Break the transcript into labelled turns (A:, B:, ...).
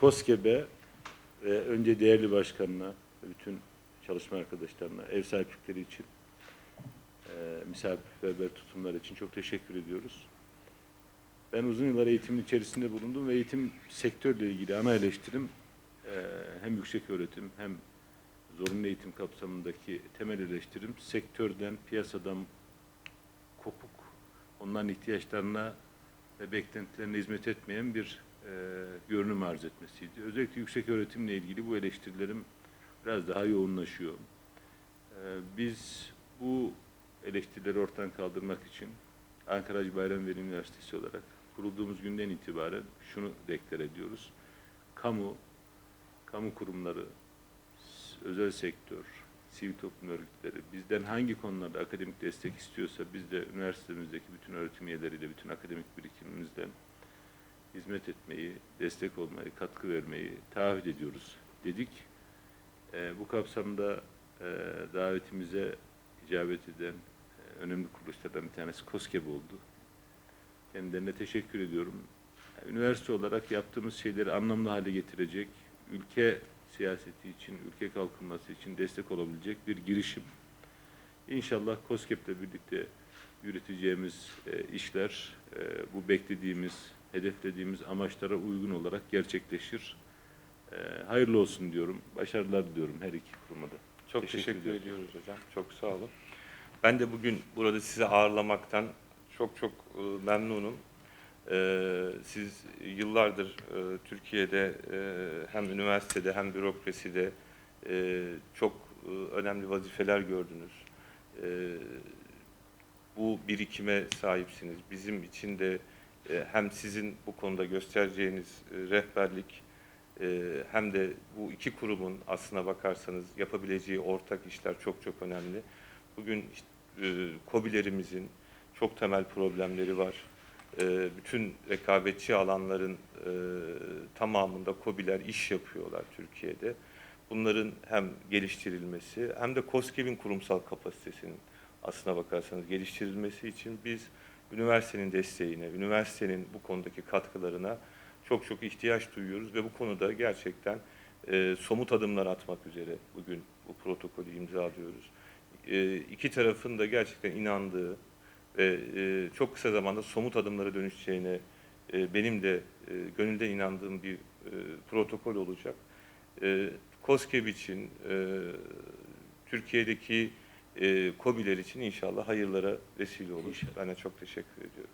A: KOSGEB'e ve önce değerli başkanına bütün çalışma arkadaşlarına ev sahiplikleri için e, misafirperver tutumlar için çok teşekkür ediyoruz. Ben uzun yıllar eğitimin içerisinde bulundum ve eğitim sektörle ilgili ana eleştirim e, hem yüksek öğretim hem zorunlu eğitim kapsamındaki temel eleştirim sektörden, piyasadan kopuk, onların ihtiyaçlarına ve beklentilerine hizmet etmeyen bir e, görünüm arz etmesiydi. Özellikle yüksek öğretimle ilgili bu eleştirilerim biraz daha yoğunlaşıyor. E, biz bu eleştirileri ortadan kaldırmak için Ankara Hacı Bayram Veli Üniversitesi olarak kurulduğumuz günden itibaren şunu deklar ediyoruz. Kamu, kamu kurumları, özel sektör, sivil toplum örgütleri bizden hangi konularda akademik destek istiyorsa biz de üniversitemizdeki bütün öğretim üyeleriyle, bütün akademik birikimimizden hizmet etmeyi, destek olmayı, katkı vermeyi taahhüt ediyoruz dedik. Eee, bu kapsamda eee, davetimize icabet eden eee, önemli kuruluşlardan bir tanesi KOSGEB oldu. Kendilerine teşekkür ediyorum. Üniversite olarak yaptığımız şeyleri anlamlı hale getirecek, ülke siyaseti için, ülke kalkınması için destek olabilecek bir girişim. İnşallah KOSGEB'le birlikte yürüteceğimiz e, işler e, bu beklediğimiz, hedeflediğimiz amaçlara uygun olarak gerçekleşir. E, hayırlı olsun diyorum. Başarılar diliyorum her iki kuruma da.
B: Çok
A: Teşekkür
B: teşekkür, ediyoruz hocam. Çok sağ olun. Ben de bugün burada sizi ağırlamaktan çok çok e, memnunum. E, Siz yıllardır e, Türkiye'de e, hem üniversitede hem bürokraside e, çok e, önemli vazifeler gördünüz. E, Bu birikime sahipsiniz. Bizim için de hem sizin bu konuda göstereceğiniz e, rehberlik ee, hem de bu iki kurumun aslına bakarsanız yapabileceği ortak işler çok çok önemli. Bugün işte, e, KOBİ'lerimizin çok temel problemleri var. Bütün rekabetçi alanların e, tamamında KOBİ'ler iş yapıyorlar Türkiye'de. Bunların hem geliştirilmesi hem de KOSGEB'in kurumsal kapasitesinin aslına bakarsanız geliştirilmesi için biz üniversitenin desteğine, üniversitenin bu konudaki katkılarına çok çok ihtiyaç duyuyoruz ve bu konuda gerçekten e, somut adımlar atmak üzere bugün bu protokolü imzalıyoruz. E, iki tarafın da gerçekten inandığı ve e, çok kısa zamanda somut adımlara dönüşeceğine e, benim de e, gönülden inandığım bir e, protokol olacak. E, KOSGEB için, e, Türkiye'deki e, KOBİ'ler için inşallah hayırlara vesile olur.
A: İnşallah.
B: Ben de çok teşekkür ediyorum.